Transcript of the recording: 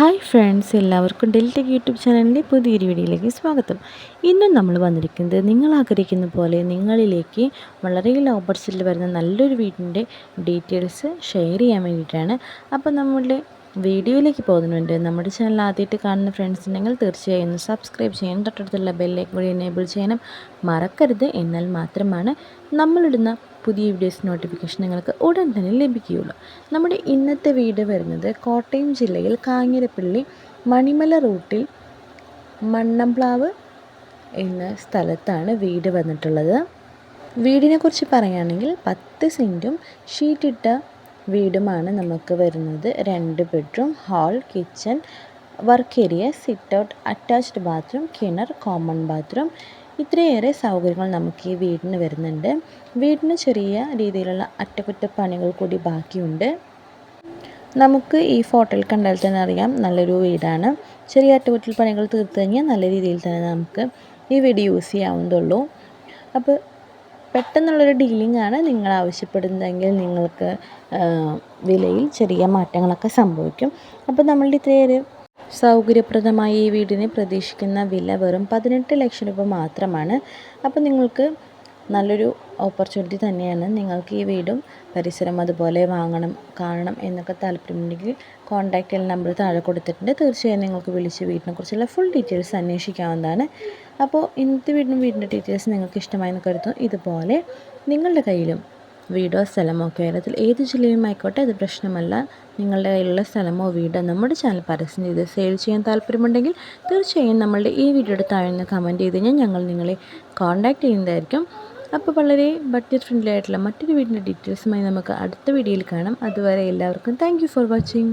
Hi friends എല്ലാവർക്കും ഡെൽറ്റക് YouTube ചാനലിന്റെ പുതിയൊരു വീഡിയോയിലേക്ക് സ്വാഗതം. ഇന്നും നമ്മൾ വന്നിരിക്കുന്നത് നിങ്ങൾ ആഗ്രഹിക്കുന്ന പോലെ നിങ്ങളിലേക്ക് വളരെ ലോ ബഡ്ജറ്റിൽ വരുന്ന നല്ലൊരു വീടിന്റെ ഡീറ്റെയിൽസ് ഷെയർ ചെയ്യാൻ വേണ്ടിയിട്ടാണ്. അപ്പോൾ നമ്മളുടെ വീഡിയോയിലേക്ക് പോകുന്നുണ്ട്. നമ്മുടെ ചാനൽ ആദ്യമായിട്ട് കാണുന്ന ഫ്രണ്ട്സ് ഉണ്ടെങ്കിൽ തീർച്ചയായും ഒന്ന് സബ്സ്ക്രൈബ് ചെയ്യാനും തൊട്ടടുത്തുള്ള ബെല്ലേക്ക് കൂടി എനേബിൾ ചെയ്യണം മറക്കരുത്. എന്നാൽ മാത്രമാണ് നമ്മളിടുന്ന പുതിയ വീഡിയോസ് നോട്ടിഫിക്കേഷൻ നിങ്ങൾക്ക് ഉടൻ തന്നെ ലഭിക്കുകയുള്ളൂ. നമ്മുടെ ഇന്നത്തെ വീട് വരുന്നത് കോട്ടയം ജില്ലയിൽ കാഞ്ഞിരപ്പള്ളി മണിമല റൂട്ടിൽ മണ്ണംപ്ലാവ് എന്ന സ്ഥലത്താണ് വീട് വന്നിട്ടുള്ളത്. വീടിനെക്കുറിച്ച് പറയുകയാണെങ്കിൽ പത്ത് സെന്റും ഷീറ്റിട്ട വീടുമാണ് നമുക്ക് വരുന്നത്. രണ്ട് bedroom hall kitchen work area sit out attached bathroom കിണർ കോമൺ ബാത്റൂം ഇത്രയേറെ സൗകര്യങ്ങൾ നമുക്ക് ഈ വീടിന് വരുന്നുണ്ട്. വീടിന് ചെറിയ രീതിയിലുള്ള അറ്റകുറ്റപ്പണികൾ കൂടി ബാക്കിയുണ്ട്. നമുക്ക് ഈ ഫോട്ടോയിൽ കണ്ടാൽ തന്നെ അറിയാം നല്ലൊരു വീടാണ്. ചെറിയ അറ്റകുറ്റപ്പണികൾ തീർത്ത് കഴിഞ്ഞാൽ നല്ല രീതിയിൽ തന്നെ നമുക്ക് ഈ വീട് യൂസ് ചെയ്യാവുന്നതുള്ളൂ. അപ്പോൾ പെട്ടെന്നുള്ളൊരു ഡീലിംഗ് ആണ് നിങ്ങൾ ആവശ്യപ്പെടുന്നതെങ്കിൽ നിങ്ങൾക്ക് വിലയിൽ ചെറിയ മാറ്റങ്ങളൊക്കെ സംഭവിക്കും. അപ്പോൾ നമ്മളുടെ ഇത്രയേറെ സൗകര്യപ്രദമായ ഈ വീടിന് പ്രതീക്ഷിക്കുന്ന വില വെറും പതിനെട്ട് ലക്ഷം രൂപ മാത്രമാണ്. അപ്പോൾ നിങ്ങൾക്ക് നല്ലൊരു ഓപ്പർച്യൂണിറ്റി തന്നെയാണ് നിങ്ങൾക്ക് ഈ വീടും പരിസരം അതുപോലെ വാങ്ങണം കാണണം എന്നൊക്കെ താല്പര്യമുണ്ടെങ്കിൽ കോൺടാക്റ്റ് ചെയ്യുന്ന നമ്പർ താഴെ കൊടുത്തിട്ടുണ്ട്. തീർച്ചയായും നിങ്ങൾക്ക് വിളിച്ച് വീടിനെക്കുറിച്ചുള്ള ഫുൾ ഡീറ്റെയിൽസ് അന്വേഷിക്കാവുന്നതാണ്. അപ്പോൾ ഇന്നത്തെ വീടിനും വീടിന്റെ ഡീറ്റെയിൽസ് നിങ്ങൾക്ക് ഇഷ്ടമായെന്ന് കരുതുന്നു. ഇതുപോലെ നിങ്ങളുടെ കയ്യിലും വീടോ സ്ഥലമോ കേരളത്തിൽ ഏത് ജില്ലയും ആയിക്കോട്ടെ അത് പ്രശ്നമല്ല. നിങ്ങളുടെ കയ്യിലുള്ള സ്ഥലമോ വീടോ നമ്മുടെ ചാനൽ പരസ്യം ചെയ്ത് സെയിൽ ചെയ്യാൻ താല്പര്യമുണ്ടെങ്കിൽ തീർച്ചയായും നമ്മളുടെ ഈ വീഡിയോയുടെ താഴ്ന്ന് കമന്റ് ചെയ്ത് കഴിഞ്ഞാൽ ഞങ്ങൾ നിങ്ങളെ കോൺടാക്റ്റ് ചെയ്യുന്നതായിരിക്കും. അപ്പോൾ വളരെ ബഡ്ജറ്റ് ഫ്രണ്ട്ലി ആയിട്ടുള്ള മറ്റൊരു വീടിന്റെ ഡീറ്റെയിൽസുമായി നമുക്ക് അടുത്ത വീഡിയോയിൽ കാണാം. അതുവരെ എല്ലാവർക്കും താങ്ക് ഫോർ വാച്ചിങ്